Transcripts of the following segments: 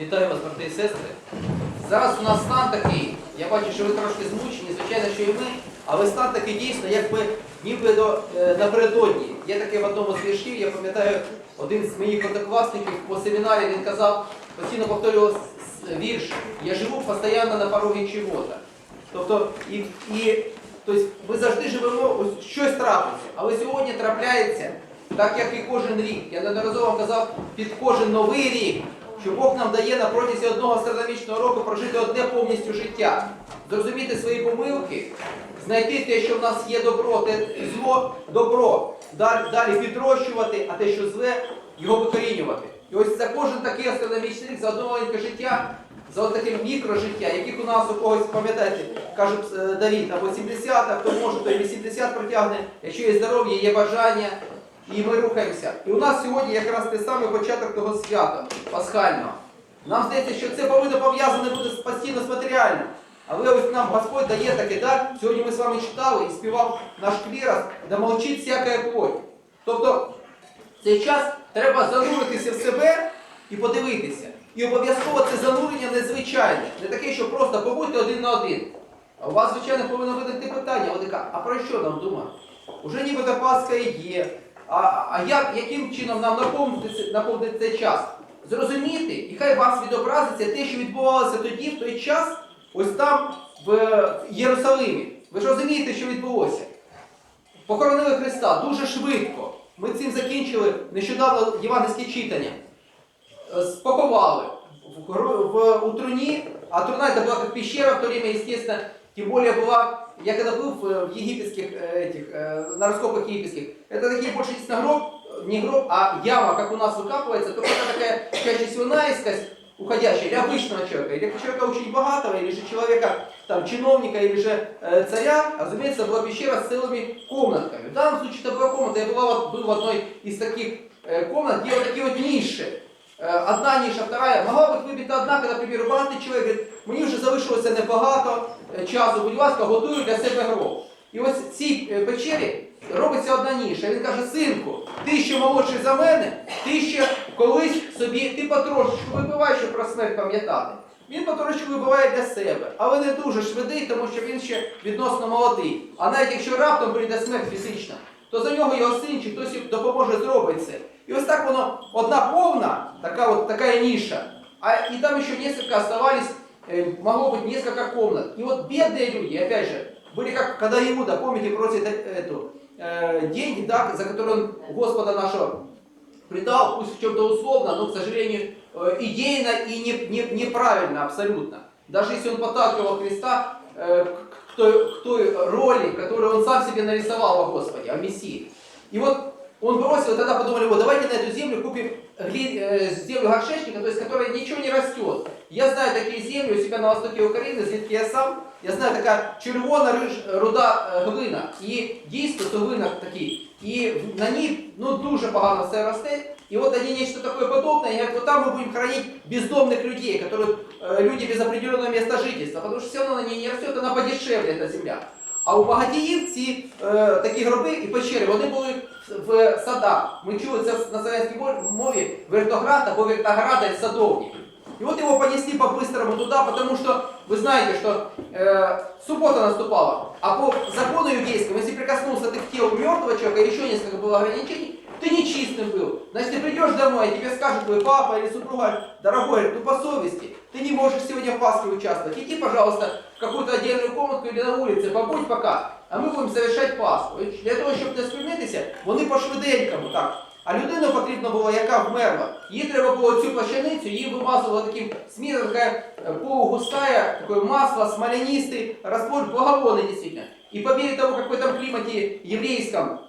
Вітаю вас, брати і сестри. Зараз у нас стан такий. Я бачу, що ви трошки змучені, звичайно, що і ми, але стан такий дійсно, якби ніби до, е, напередодні. Є таке в одному з віршів, я пам'ятаю, один з моїх однокласників по семінарі він казав, постійно повторював вірш Я живу постійно на порогі чого-то. Тобто, і, і тобто, ми завжди живемо, ось щось трапиться, але сьогодні трапляється, так як і кожен рік. Я неодноразово казав, під кожен новий рік, що Бог нам дає на протязі одного астрономічного року прожити одне повністю життя, зрозуміти свої помилки, знайти те, що в нас є добро, те зло, добро, далі, підрощувати, а те, що зле, його викорінювати. І ось за кожен такий астрономічний рік, за одне маленьке життя, за от таке мікрожиття, яких у нас у когось, пам'ятаєте, кажуть е, Давід, або 70, а хто може, то і 80 протягне, якщо є здоров'я, є бажання, і ми рухаємося. І у нас сьогодні якраз те саме початок того свята пасхального. Нам здається, що це повинно пов'язане з- постійно з матеріальним. Але ось нам Господь дає такий дар. Сьогодні ми з вами читали і співав наш клірос, да мовчить всяка плоть. Тобто в цей час треба зануритися в себе і подивитися. І обов'язково це занурення незвичайне, не таке, що просто побудьте один на один. А у вас, звичайно, повинно виникти питання, а про що нам думати? Уже нібито Пасха і є. А, а як, яким чином нам наповнити, це- наповнити цей час? Зрозуміти, і хай вас відобразиться те, що відбувалося тоді, в той час, ось там, в Єрусалимі. Ви ж розумієте, що відбулося? Похоронили Христа дуже швидко. Ми цим закінчили нещодавно євангельське читання. Е, Спаковали в, гору- в, у труні, а труна это была как пещера в то время, естественно, тем более была, я когда был в, в египетских э, этих, э, на раскопках египетских, это такие больше действительно гроб, э, не гроб, а яма, как у нас выкапывается, только это такая чаще всего наискось уходящая, или обычного человека, или человека очень богатого, или же человека, там, чиновника, или же э, царя, разумеется, была пещера с целыми комнатками. В данном случае это была комната, я была, вот- был в одной из таких э, комнат, где вот такие вот ниши, Е, Одна ніша, вторая. Могла бути вибита одна, коли, наприклад, багатий чоловік говорить, мені вже залишилося небагато е, часу, будь ласка, готую для себе гроб. І ось цій е, печері робиться одна ніша. Він каже, синку, ти ще молодший за мене, ти ще колись собі, ти потрошечку вибивай, щоб про смерть пам'ятати. Він потрошечку вибиває для себе, але не дуже швидкий, тому що він ще відносно молодий. А навіть якщо раптом прийде смерть фізична, то за нього його син чи хтось допоможе зробить це. І ось так воно, одна повна, така вот такая ниша, а и там еще несколько оставались, могло быть несколько комнат. И вот бедные люди, опять же, были как, когда Иуда, помните, просит э- эту, э, деньги, да, за которые он Господа нашего предал, пусть в чем-то условно, но, к сожалению, э, идейно и не, не- неправильно абсолютно. Даже если он подталкивал Христа э, к, к той, к той роли, которую он сам себе нарисовал во Господе, о Мессии. И вот он бросил, и тогда подумали, вот давайте на эту землю купим гли- э, землю горшечника, то есть которая ничего не растет. Я знаю такие земли у себя на востоке України, звідки я сам. Я знаю така червона риж, руда е, глина. І дійсно то глина такий. І в- на ній ну, дуже погано все росте. І от они нечто такое подобное, и говорят, вот там мы будем хранить бездомных людей, которые э, люди без определенного места жительства, потому что все равно на ней не растет, она подешевле, эта земля. А у багатіїв ці е, такі гроби і печери, вони були в- в садах. Ми чули це на слов'янській мов- мові вертоград або вертограда і садовник. И вот его понесли по-быстрому туда, потому что вы знаете, что э, суббота наступала, а по закону иудейскому, если прикоснулся ты к телу мертвого человека, или еще несколько было ограничений, ты нечистым был. Значит, ты придешь домой, и тебе скажет твой папа или супруга, дорогой, ну по совести, ты не можешь сегодня в Пасхе участвовать. Иди, пожалуйста, в какую-то отдельную комнатку или на улице, побудь пока, а ми будемо совершать Пасху. І для того, щоб не спинитися, вони по швиденькому так. А людину потрібно було, яка вмерла. Їй треба було цю плащаницю, її вимазували таким сміром, така е, полугустая, такое масло, смолянистый, раствор благовонный действительно. И по мере того, как в этом климате еврейском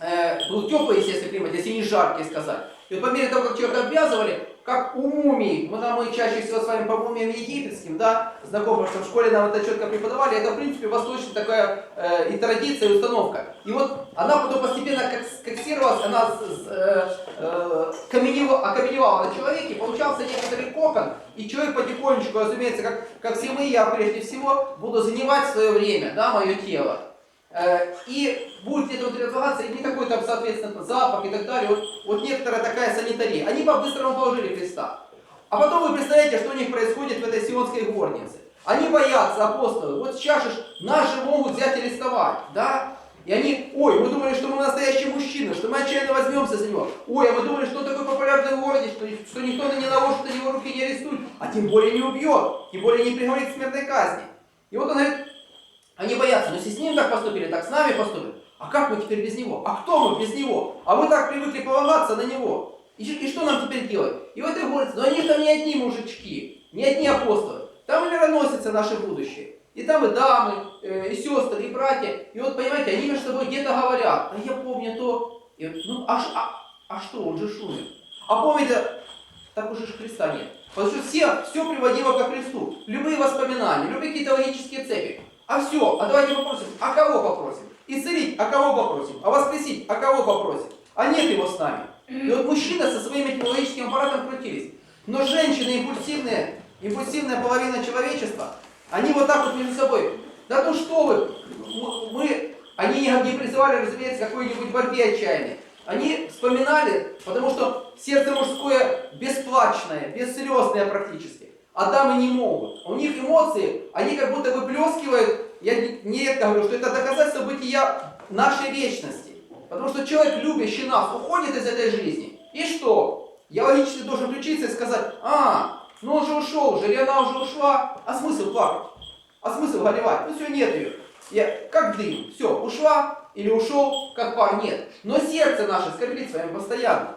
э, был теплый, естественно, климат, если не жаркий сказать, и вот по мере того, как человека обвязывали, как у мумий, мы, нам, мы чаще всего с вами по мумиям египетским, да, знакомы, что в школе нам это четко преподавали, это, в принципе, восточная такая э, и традиция, и установка. И вот она потом постепенно как скоксировалась, она э, э, каменева- окаменевала на человеке, получался некоторый кокон, и человек потихонечку, разумеется, как, как все мы, я прежде всего, буду занимать свое время, да, мое тело. Э, И будет где-то вот разлагаться, и не такой там, соответственно, запах и так далее. Вот, вот некоторая такая санитария. Они по-быстрому положили Христа. А потом вы представляете, что у них происходит в этой сионской горнице. Они боятся апостолы. Вот сейчас же наши могут взять и арестовать, да? И они, ой, мы думали, что мы настоящие мужчины, что мы отчаянно возьмемся за него. Ой, а мы думали, что он такой популярный в городе, что, что никто на не наложит на него руки не арестует, а тем более не убьет, тем более не приговорит к смертной казни. И вот он говорит, они боятся, но если с ним так поступили, так с нами поступят. А как мы теперь без него? А кто мы без него? А мы так привыкли полагаться на него. И, и что нам теперь делать? И в этой горнице, но они там не одни мужички, не одни апостолы. Там и мироносицы наше будущее. И там и дамы, э, и сестры, и братья. И вот, понимаете, они между собой где-то говорят, а я помню то. И, вот, ну, а, а, а что, он же шумит. А помните, так уже Христа нет. Потому что все, все приводило ко Христу. Любые воспоминания, любые какие-то логические цепи. А все, а давайте попросим, а кого попросим? Исцелить, а кого попросим? А воскресить, а кого попросим? А нет его с нами. И вот мужчины со своим этим логическим аппаратом крутились. Но женщины импульсивные, импульсивная половина человечества, они вот так вот между собой. Да ну что вы, мы, они не призывали, разумеется, какой-нибудь борьбе отчаянной. Они вспоминали, потому что сердце мужское бесплачное, бесслезное практически. А дамы не могут. У них эмоции, они как будто выплескивают, я не- нередко говорю, что это доказательство бытия нашей вечности. Потому что человек, любящий нас, уходит из этой жизни. И что? Я логически должен включиться и сказать, а, ну он же ушел уже, или она уже ушла, а смысл плакать? А смысл горевать? Ну все, нет ее. Я, как дым. Все, ушла или ушел, как пар, нет. Но сердце наше скорбит с вами постоянно.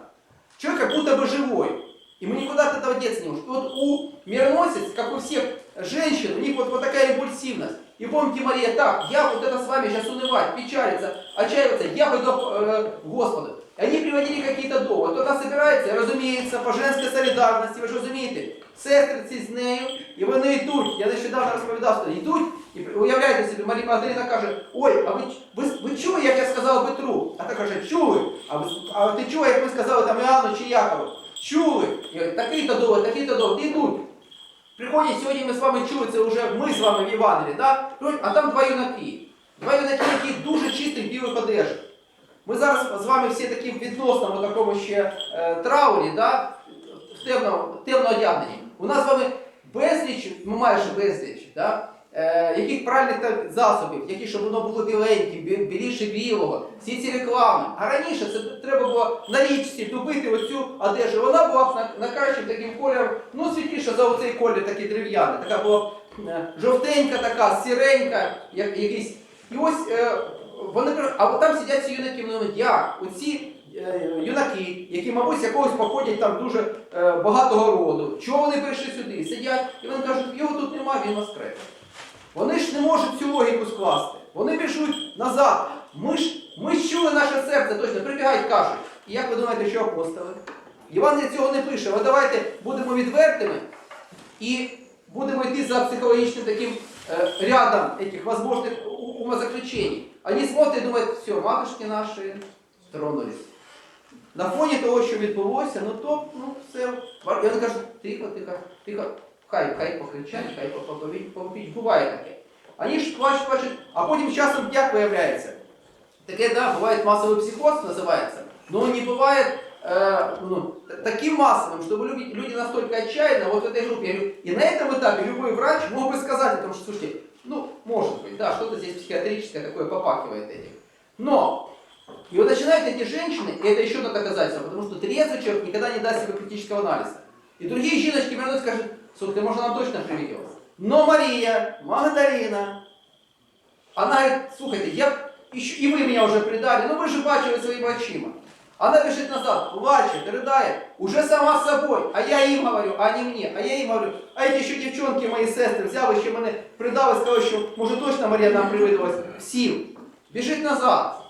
Человек как будто бы живой. И мы никуда от этого деться не можем. И вот у мироносец, как у всех женщин, у них вот, вот такая импульсивность. И помните, Мария, так, я вот это с вами сейчас унывать, печалиться, отчаиваться, я пойду э, к Господу. И они приводили какие-то доводи. Вона собирається, розуміється, по женській солідарності, ви ж розумієте, сестриці з нею, і вони йдуть. Я нещодавно розповідав, що йдуть, і уявляєте собі, Марія Магдаліна каже, ой, а ви, ви, ви чули, як я сказав Петру? А та каже, чули. А, ви, а ти чула, як ми сказали там Іоанну чи Якову? Чули. Такий-то довод, такий-то довод, йдуть. Приходять, сьогодні ми з вами чули, це вже ми з вами в Євангелії, да? А там два юнаки. Два юнаки, які дуже чистих білих одежах. Ми зараз з вами всі такі в відносному такому ще е, траурі, да? в темно, темно одягнені. У нас з вами безліч, ну майже безліч, да? Е, яких правильних та- засобів, які щоб воно було біленьким, біліше білого, всі ці реклами. А раніше це треба було на річці тупити оцю одежу. Вона була на, на кращим таким кольором, ну світліше за оцей колір такий дерев'яний. Така була е, жовтенька така, сіренька, як, якийсь. І ось е, вони а там сидять ці юнаки, вони говорять, як? Оці е, юнаки, які, мабуть, якогось походять там дуже е, багатого роду. Чого вони прийшли сюди? Сидять, і вони кажуть, його тут немає, він воскрес. Вони ж не можуть цю логіку скласти. Вони біжуть назад. Ми ж, ми ж чули наше серце, точно, прибігають, кажуть. І як ви думаєте, що апостоли? Іван цього не пише. Але давайте будемо відвертими і будемо йти за психологічним таким э, рядом этих возможных у- умозаключений. Они смотрят и думают, все, матушки наші тронулись. На фоні того, що відбулося, ну то, ну все. І вони кажуть, тихо, тихо, тихо, хай, хай покричать, хай поповіть, поповіть. Буває таке. Вони ж плачуть, плачуть, а потім часом як виявляється. Таке, да, бывает массовый психоз называется, но он не бывает э, ну, т- таким массовым, чтобы люди, люди настолько отчаянно, вот в этой группе, я говорю, и на этом этапе любой врач мог бы сказать о том, что, слушайте, ну, может быть, да, что-то здесь психиатрическое такое попахивает этим. Но, и вот начинают эти женщины, и это еще одно доказательство, потому что трезвый человек никогда не даст себе критического анализа. И другие жіночки вернут и скажут, слушайте, может, нам точно привиделось. Но Мария, Магдалина, она говорит, слухайте, я, еще, и вы меня уже предали, ну вы же бачили своими очима. Она бежит назад, плачет, рыдает, уже сама с собой. А я им говорю, а не мне. А я им говорю, а эти еще девчонки, мои сестры, взяли еще мене, придав и сказал, что может точно Мария нам привиделась сил. Бежит назад.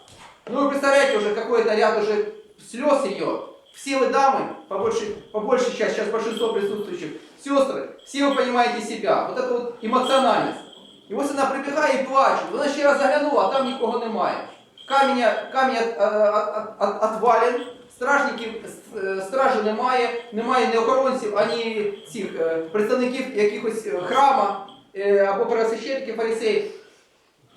Ну вы представляете уже какой-то ряд уже слез ее. Все вы дамы, по большей, по большей части, сейчас большинство присутствующих, сестры, все вы понимаете себя. Вот это вот эмоциональность. І ось вона прибігає і плаче. Вона ще раз заглянула, а там нікого немає. Камінь, камінь от- от- от- от- отвален, стражників, е, стражі немає, немає ні охоронців, ані цих е, представників якихось е, храма е, або первосвященників, фарисеїв.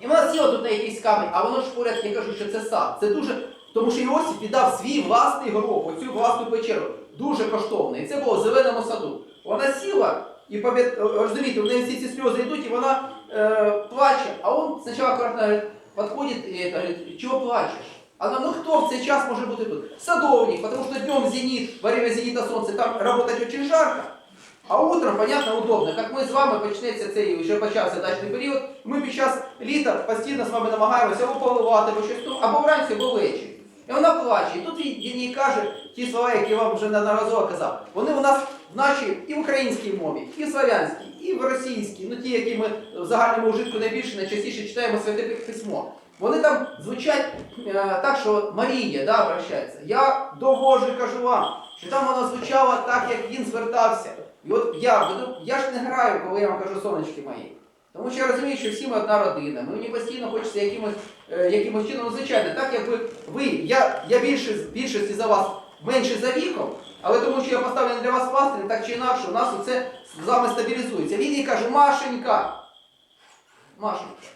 І вона сіла тут на якийсь камінь, а воно ж поряд, я кажу, що це сад. Це дуже. тому що Іосиф віддав свій власний гроб, оцю власну печеру. дуже коштовне. І це було в зеленому саду. Вона сіла і розумієте, в неї всі ці сльози йдуть, і вона е, плаче. А він спочатку підходить і говорить, чого плачеш? А она, ну кто в цей час может быть тут? Садовник, потому что днем зенит, во время зенита солнца, там работать очень жарко. А утром, понятно, удобно. Як ми з вами почнеться цей вже почався дачний період, ми під час літа постійно з вами намагаємося або або щось або вранці, або ввечері. І вона плаче. І тут він, їй каже ті слова, які я вам вже неодноразово казав. Вони у нас в нашій і в українській мові, і в славянській, і в російській, ну ті, які ми в загальному ужитку найбільше, найчастіше читаємо святе письмо. Вони там звучать е, так, що Марія да, обращається. Я довожу і кажу вам, що там воно звучало так, як він звертався. І от я, я ж не граю, коли я вам кажу сонечки мої. Тому що я розумію, що всі ми одна родина. Мені постійно хочеться якимось, якимось чином, звичайно, так якби ви, я, я більше, більшості за вас менше за віком, але тому що я поставлений для вас пластир, так чи інакше, у нас це з вами стабілізується. Він їй каже, Машенька. Машенька.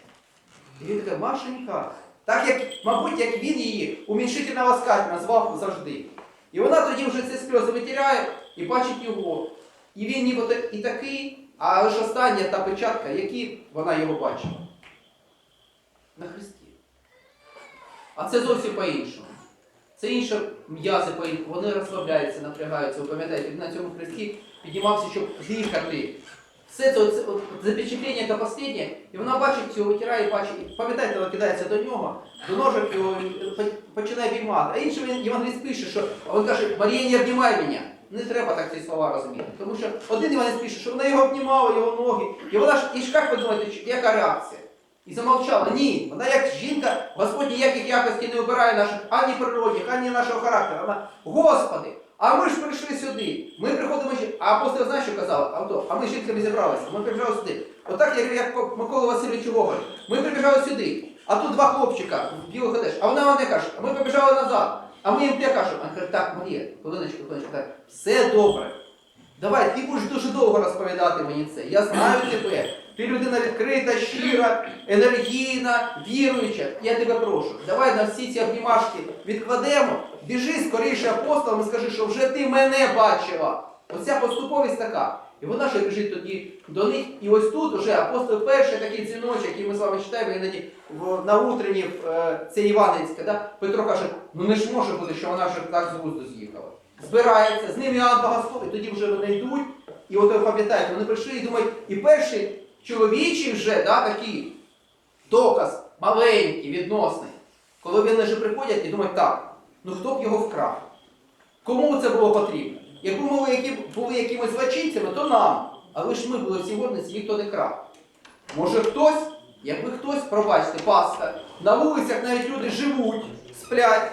І він каже, Машенька. Так як, мабуть, як він її уміншительно ласкать назвав завжди. І вона тоді вже ці сльози витирає і бачить його. І він нібито і такий, а лише остання та печатка, які вона його бачила. На Христі. А це зовсім по-іншому. Це інше м'язи. Вони розслабляються, напрягаються. Ви пам'ятаєте, він на цьому хресті піднімався, щоб дихати. Все це оце, запечатлення та останнє, і вона бачить цього витирає, бачить, пам'ятаєте, вона кидається до нього, до ножок його починає обіймати. А інший він Євангеліст пише, що він каже, Марія, не обнімай мене. Не треба так ці слова розуміти. Тому що один Іванець пише, що вона його обнімала, його ноги. І вона ж, і ж як думаєте, яка реакція? І замовчала. Ні, вона як жінка, Господь ніяких якостей не обирає наших ані природних, ані нашого характеру. Вона, Господи, а ми ж прийшли сюди. Ми приходимо ще. А апостол знаєш, що казав? Авто, а ми з жінками зібралися. Ми прибіжали сюди. Отак, як, як Микола Васильович Гоголь. Ми прибіжали сюди. А тут два хлопчика в білих одежах. А вона мене каже, а ми побіжали назад. А ми їм те кажемо. А каже, так, Марія, хвилиночку, хвилиночку, так, все добре. Давай, ти будеш дуже довго розповідати мені це. Я знаю тебе. Ти людина відкрита, щира, енергійна, віруюча. Я тебе прошу. Давай на всі ці обнімашки відкладемо. Біжи скоріше апостолам і скажи, що вже ти мене бачила. Оця поступовість така. І вона ще біжить тоді до них. І ось тут вже апостол перший такий дзвіночок, який ми з вами читаємо іноді на утренні, е, це Іванецьке, да? Петро каже, ну не ж може бути, що вона вже так з глузду з'їхала. Збирається, з ним Іоанн Богослов, і тоді вже вони йдуть. І от ви пам'ятаєте, вони прийшли і думають, і перший чоловічий вже да, такий доказ маленький, відносний, коли вони вже приходять і думають, так, ну хто б його вкрав? Кому це було потрібно? Якби ми які, були якимось злочинцями, то нам. Але ж ми були всі годниці, ніхто не крав. Може хтось, якби хтось, пробачте, Пасха, на вулицях навіть люди живуть, сплять.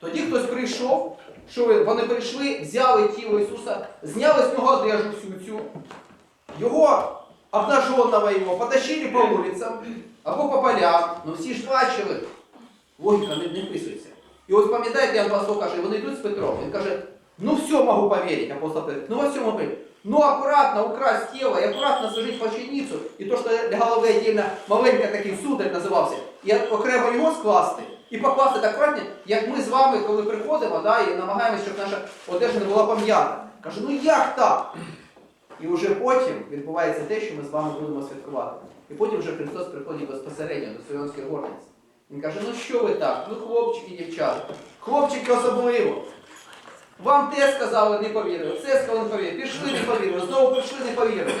Тоді хтось прийшов, що вони прийшли, взяли тіло Ісуса, зняли з нього одежу всю цю, його обнаженного його потащили по вулицям або по полям. Ну всі ж бачили. Логіка не, не вписується. І ось пам'ятаєте, Ян Пастор каже, вони йдуть з Петром. Він каже, ну все можу повірити, апостол Петр, ну во всьому повірити. Ну акуратно украсть тіло і акуратно сложить плащаницю, і то, що для голови отдельно маленька такий сударь називався, і окремо його скласти, і покласти так акуратно, як ми з вами, коли приходимо, да, і намагаємося, щоб наша одежа не була пом'ята. Каже, ну як так? І вже потім відбувається те, що ми з вами будемо святкувати. І потім вже Христос приходить безпосередньо до Сіонської горниці. Він каже, ну що ви так? Ну хлопчики, дівчата, хлопчики особливо. Вам те сказали, не повірили, це сказали, не повірили, пішли, не повірили, знову прийшли, не повірили.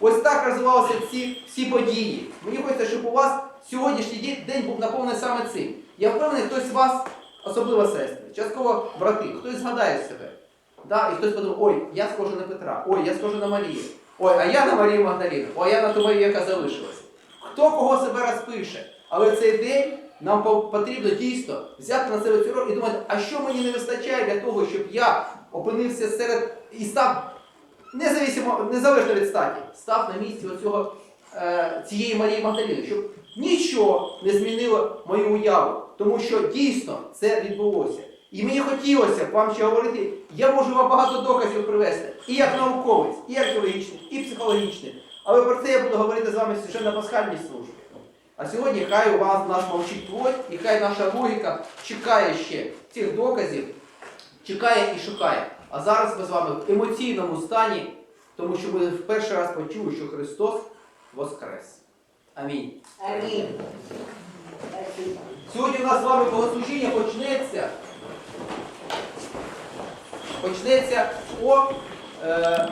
Ось так розвивалися ці всі події. Мені хочеться, щоб у вас сьогоднішній день був наповнений саме цим. Я впевнений, хтось з вас, особливо сестри, частково брати, хтось згадає себе. Да? І хтось подумав, ой, я схожа на Петра, ой, я схожа на Марію, ой, а я на Марію Магдаліну, ой, я на ту Марію, яка залишилася. Хто кого себе розпише? Але цей день нам потрібно дійсно взяти на себе цю роль і думати, а що мені не вистачає для того, щоб я опинився серед і став незалежно від статі, став на місці оцього, е, цієї Марії Магдаліни, щоб нічого не змінило мою уяву, тому що дійсно це відбулося. І мені хотілося б вам ще говорити, я можу вам багато доказів привести, і як науковець, і археологічний, і психологічний. Але про це я буду говорити з вами вже на пасхальній службі. А сьогодні хай у вас наш мовчить плоть, і хай наша логіка чекає ще цих доказів, чекає і шукає. А зараз ми з вами в емоційному стані, тому що ми в перший раз почули, що Христос воскрес. Амінь. Амінь. Сьогодні у нас з вами богослужіння почнеться. Почнеться о е,